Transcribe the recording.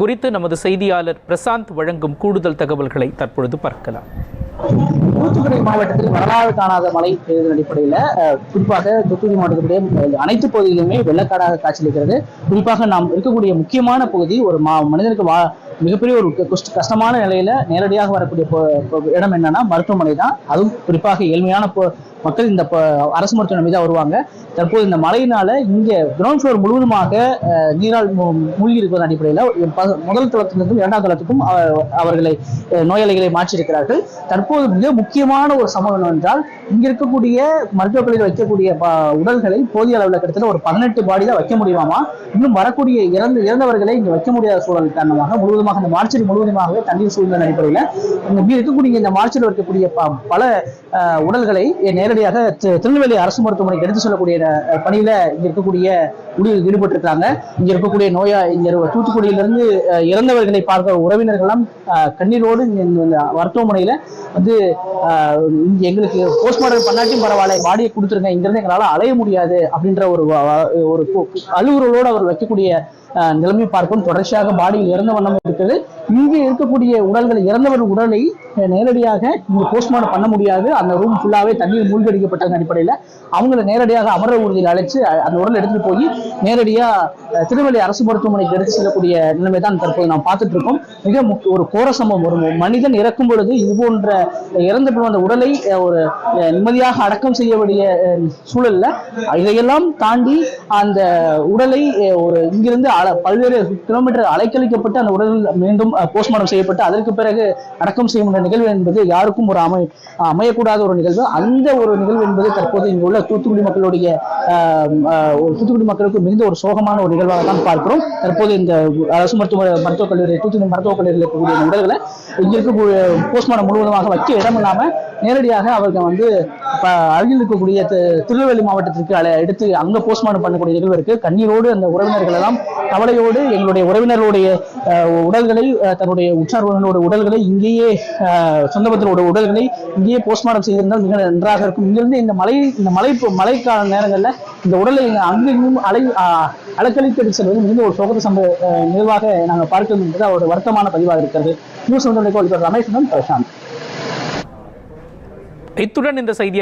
குறித்து நமது செய்தியாளர் பிரசாந்த் வழங்கும் கூடுதல் தகவல்களை தற்பொழுது பார்க்கலாம். தூத்துக்குடி மாவட்டத்தில் வரலாறு காணாத மழை பெய்ததன் அடிப்படையில் குறிப்பாக தூத்துக்குடி மாவட்டத்துடைய அனைத்து பகுதிகளுமே வெள்ளக்காடாக காட்சியளிக்கிறது. குறிப்பாக நாம் இருக்கக்கூடிய முக்கியமான பகுதி ஒரு மா மனிதனுக்கு வா மிகப்பெரிய ஒரு கஷ்டமான நிலையில நேரடியாக வரக்கூடிய இடம் என்னன்னா மருத்துவமனை தான். அதுவும் குறிப்பாக ஏழ்மையான மக்கள் இந்த அரசு மருத்துவமனை மீது வருவாங்க. தற்போது இந்த மழையினால இங்க கிரவுண்ட் ஃப்ளோர் முழுவதுமாக நீரால் மூழ்கி இருப்பதன் அடிப்படையில் முதல் தளத்திலிருந்தும் இரண்டாம் தளத்துக்கும் அவர்களை நோயாளிகளை மாற்றியிருக்கிறார்கள். தற்போது மிக முக்கியமான ஒரு சம்பவம் என்னவென்றால் இங்க இருக்கக்கூடிய மருத்துவக் வைக்கக்கூடிய உடல்களை போதிய அளவில் கிட்டத்தட்ட ஒரு பதினெட்டு பாடி தான் வைக்க முடியுமாமா? இன்னும் வரக்கூடிய இறந்து இறந்தவர்களை இங்க வைக்க முடியாத சூழல் காரணமாக முழுவதுமாக இந்த மார்ச்சரி முழுவதுமாகவே தண்ணீர் சூழ்நிலை அடிப்படையில் இங்க இருக்கக்கூடிய இந்த மார்ச்சரில் இருக்கக்கூடிய ப- பல உடல்களை உடல்களை நேரடியாக திருநெல்வேலி அரசு மருத்துவமனைக்கு எடுத்து சொல்லக்கூடிய பணியில இங்க இருக்கக்கூடிய ஊழியர்கள் ஈடுபட்டிருக்காங்க இங்க இருக்கக்கூடிய நோயா இங்க தூத்துக்குடியிலிருந்து இறந்தவர்களை பார்க்க உறவினர்கள்லாம் கண்ணீரோடு மருத்துவமனையில வந்து இங்க எங்களுக்கு போஸ்ட்மார்டம் பண்ணாட்டியும் பரவாயில்ல பாடியை கொடுத்துருங்க இங்கிருந்து எங்களால் அலைய முடியாது அப்படின்ற ஒரு ஒரு அலுவலோடு அவர் வைக்கக்கூடிய நிலைமை பார்க்கும் தொடர்ச்சியாக பாடியில் இறந்த வண்ணம் இருக்கிறது இங்கே இருக்கக்கூடிய உடல்கள் இறந்தவர் உடலை நேரடியாக இங்க போஸ்ட்மார்ட்டம் பண்ண முடியாது. அந்த ரூம் ஃபுல்லாவே தண்ணீர் மூழ்கடிக்கப்பட்டதன் அடிப்படையில் அவங்களை நேரடியாக அமர ஊர்தியில் அழைச்சு அந்த உடல் எடுத்துட்டு போய் நேரடியாக திருநெல்வேலி அரசு மருத்துவமனைக்கு எடுத்து செல்லக்கூடிய நிலைமை தான் தற்போது நாம் பார்த்துட்டு இருக்கோம். மிக முக்கிய ஒரு கோர சம்பவம் ஒரு மனிதன் இறக்கும் பொழுது இது போன்ற இறந்து போன அந்த உடலை ஒரு நிம்மதியாக அடக்கம் செய்ய வேண்டிய சூழல்ல இதையெல்லாம் தாண்டி அந்த உடலை ஒரு இங்கிருந்து பல்வேறு கிலோமீட்டர் அலைக்கழிக்கப்பட்டு அந்த உடல் மீண்டும் போஸ்ட்மார்ட்டம் செய்யப்பட்டு அதற்கு பிறகு அடக்கம் செய்யும் நிகழ்வு என்பது யாருக்கும் ஒரு அமை அமையக்கூடாத ஒரு நிகழ்வு. அந்த ஒரு நிகழ்வு என்பது தற்போது இங்கு உள்ள தூத்துக்குடி மக்களுடைய ஒரு தூத்துக்குடி மக்களுக்கு மிகுந்த ஒரு சோகமான ஒரு நிகழ்வாக தான் பார்க்கிறோம். தற்போது இந்த அரசு மருத்துவ மருத்துவக் கல்லூரி தூத்துக்குடி மருத்துவக் கல்லூரியில் இருக்கக்கூடிய இந்த உடல்களை இங்க இருக்கக்கூடிய போஸ்ட்மார்ட்டம் முழுவதுமாக வைக்க இடம் இல்லாமல் நேரடியாக அவர்கள் வந்து அருகில் இருக்கக்கூடிய திருநெல்வேலி மாவட்டத்திற்கு எடுத்து அங்க போஸ்ட்மார்ட்டம் பண்ணக்கூடிய நிகழ்வு இருக்கு. கண்ணீரோடு அந்த உறவினர்கள் எல்லாம் கவலையோடு எங்களுடைய உறவினர்களுடைய உடல்களை தன்னுடைய உற்றார் உறவினருடைய உடல்களை இங்கேயே அஹ், உடல்களை இங்கேயே போஸ்ட்மார்ட்டம் செய்திருந்தால் மிக நன்றாக இருக்கும். இங்கிருந்து இந்த மலை இந்த மலை மழைக்கால நேரங்களில் இந்த உடலை அங்கும் அலை அஹ், அலக்களித்து செல்வது மிகுந்த ஒரு சோகத்த சம்ப நிகழ்வாக நாங்கள் பார்க்கிறோம் என்பது அவருடைய வருத்தமான பதிவாக இருக்கிறது. நியூஸ் ஒன்றுக்கு ரமேஷனும் பிரசாந்த். இத்துடன் இந்த செய்தி